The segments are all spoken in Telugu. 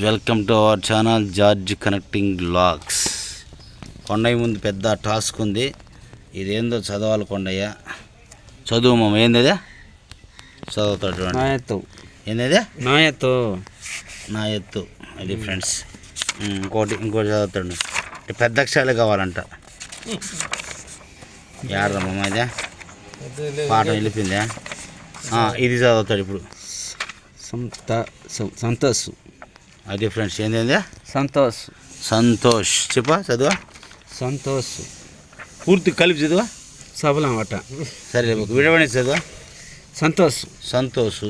Welcome to our channel George connecting blogs. Kondaiah ముందు పెద్ద టాస్క్ ఉంది. ఇదేందో చదవాలి కొండయ్య. చదువు మామ ఏంది చదువుతాడు నా ఎత్తు ఏంది నా ఎత్తు నా ఎత్తు అది ఫ్రెండ్స్. ఇంకోటి ఇంకోటి చదువుతాడు. అంటే పెద్ద అక్షరాలే కావాలంట. ఏడదమ్మా ఇదే? పాట వెళ్ళిపోయిందా? ఇది చదువుతాడు ఇప్పుడు. సంత సం- సంతోష్ అది ఫ్రెండ్స్ ఏంది? సంతోష్. సంతోష్. చెప్పా చదువా? సంతోష్. పూర్తి కలిపి చదువా? సఫలం అట. సరే విడవని చదువా? సంతోష్. సంతోష్.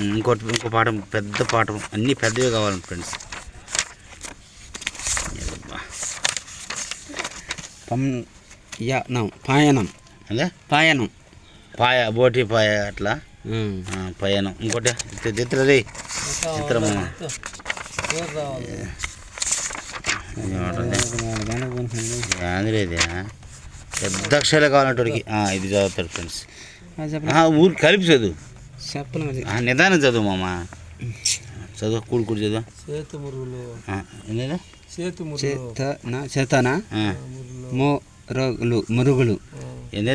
ఇంకోటి ఇంకో పాఠం పెద్ద పాఠం అన్నీ పెద్దవి కావాలి ఫ్రెండ్స్. పాయనం. అదే? పాయనం. పాయ బోటి పాయ అట్లా? పయనం. ఇంకోటి చిత్ర రే చిత్రము ఆంధ్రేది పెద్ద అక్షరాలు కావాలంటే ఇది చదువుతాడు ఫ్రెండ్స్. ఊరు కలిపి చదువు. ఆ, నిదానం చదువు మామ. చదువు కూడి కూడి చదువు. చేతు మురుగులు. చేతు మురుగులు. చేతన? మురుగులు మురుగులు. ఏంది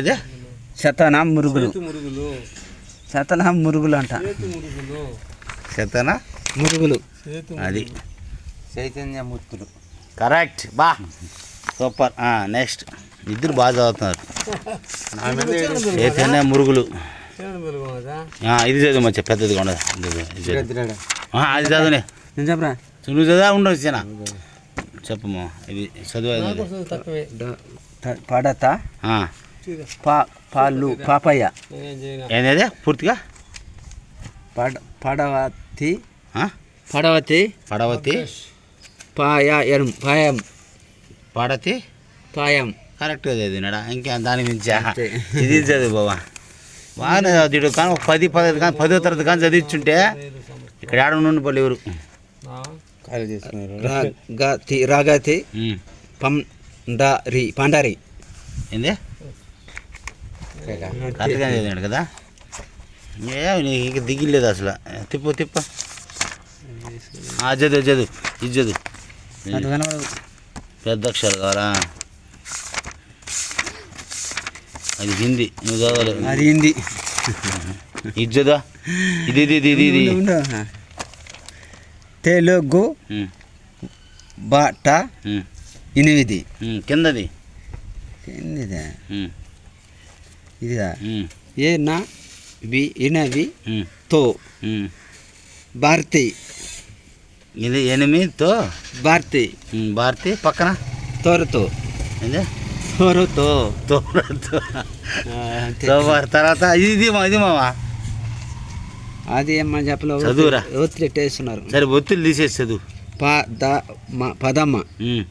శతన మురుగులు. శతన మురుగులు. అంట. చేతు మురుగులు. అది. చైతన్య మూర్తులు. కరెక్ట్. బా. సూపర్. నెక్స్ట్. ఇద్దరు బాగా చదువుతున్నారు. చైతన్య మురుగులు. ఇది చదువు మంచి పెద్దది కూడా. ఇది చదువు, ఇది చదువు. ఆ, అది చదువునే. నేను చెప్పరా నువ్వు చదువు ఉండవు ఇచ్చిన చెప్పమ్మా. ఇది చదువు పడత? ఆ, పా పాలు పాపయ్య. ఏంది పూర్తిగా? పడ పడవతి? పడవతి. పడవతి. పాయం పాయం. పడతి? పాయం. కరెక్ట్గా చదివినాడా? ఇంకా దాని మించా. అంతే. ఇది చదువు బాబా బాగానే చదివాడు కానీ ఒక పది పదహైదు కానీ పదో తరగతి కానీ చదివించుంటే ఇక్కడ ఏడ నుండి పళ్ళు ఎవరు? రాగతి రాగతి. పండారి పండారి. ఏంది? కరెక్ట్గా చదివాడు కదా? ఏ నీకు దిగిలేదు అసలు. తిప్పు తిప్పు. ఆ, చదువు చదువు ఇది అది. పెద్ద అక్షరాలు కావాలా? అది హిందీ నువ్వు చదవాలి. అది హిందీ. ఇది చదువు ఇది ఇది ఇది ఇది. తెలుగు బాట ఎనిమిది. కిందది. ఉమ్, ఇదిదా? ఏ నా వి ఎనవి తో. ఉమ్. భారతి. ఇది ఎనిమిదితో భారతి. భారతి పక్కన. తోరతో. ఏంది? తోరతో. తోరతో. తర్వాత ఇది ఇది మా మావా? అది ఏమన్నా చెప్పలేదు చదువురా. ఒత్తిడి వేస్తున్నారు. సరే ఒత్తిడి తీసేసి చదువు. పద పదమ్మ. ఉమ్.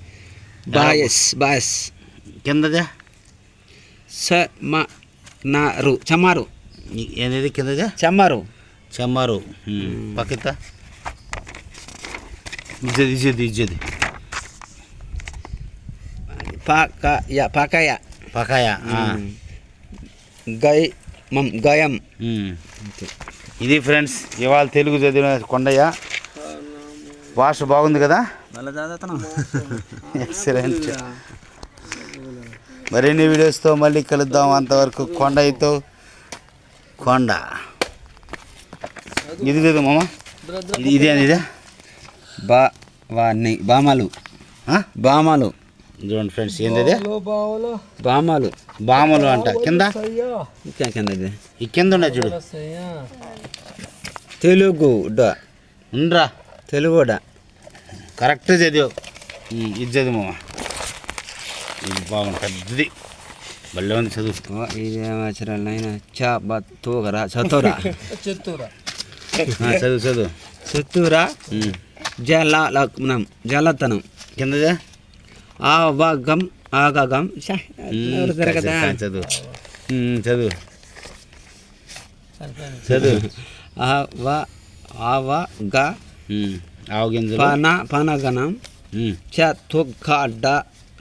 Boys boys. కిందదే? స మ నారు చమారు. ఈ- ఏంది కిందదే? చమారు. చెమ్మారు పక్కిత ఇజ్జది ఇజ్జది ఇజ్జది పాకయ పాకయ పకాయ. గై మం గయం. ఇది ఫ్రెండ్స్ ఇవాళ తెలుగు చదివిన కొండయ్య. భాష బాగుంది కదా? ఎక్సలెంట్ మరిన్ని వీడియోస్తో మళ్ళీ కలుద్దాం. అంతవరకు కొండయ్యతో కొండ. ఇది చదువు మామ. ఇది ఇదే ఇదే. బా వాని బామలు. ఆ? బామలు. చూడండి ఫ్రెండ్స్ ఏంది బామలు. బామలు అంట. కింద? అయ్యా ఇంకా కింద ఇది. ఈ కింద ఉన్నాయి చూడు. తెలుగు ఉండరా. తెలుగు డ. కరెక్ట్ చదివావు. ఉమ్, ఇది చదువు మామ. ఇది బాగుంది పెద్దది. భలే ఉంది చదువు. ఇది అక్షరాలు నైనా చ బ తూగరా చతురా చదువు చదువు. చతురా ఉమ్. జల లగ్నం జలతనం. కిందదే? ఆవగం ఆగగం. చదువు, చదువు. చదువు చదువు. ఆవ ఆవ గ పన పనగనం. చ తుగ్గ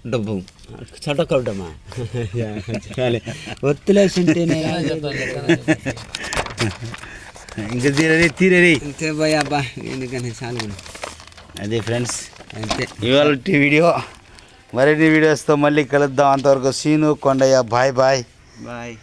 డబ్బు. చటకొడ్డమా ఒత్తులేసింటేనే. ఇంకా తీరది తీరది. అంతే భయ అబ్బా ఎందుకని చాలు అది ఫ్రెండ్స్. అంతే. ఇవాళ వీడియో. మరిన్ని వీడియోస్తో మళ్ళీ కలుద్దాం. అంతవరకు Seenu Kondaiah bye bye. Bye.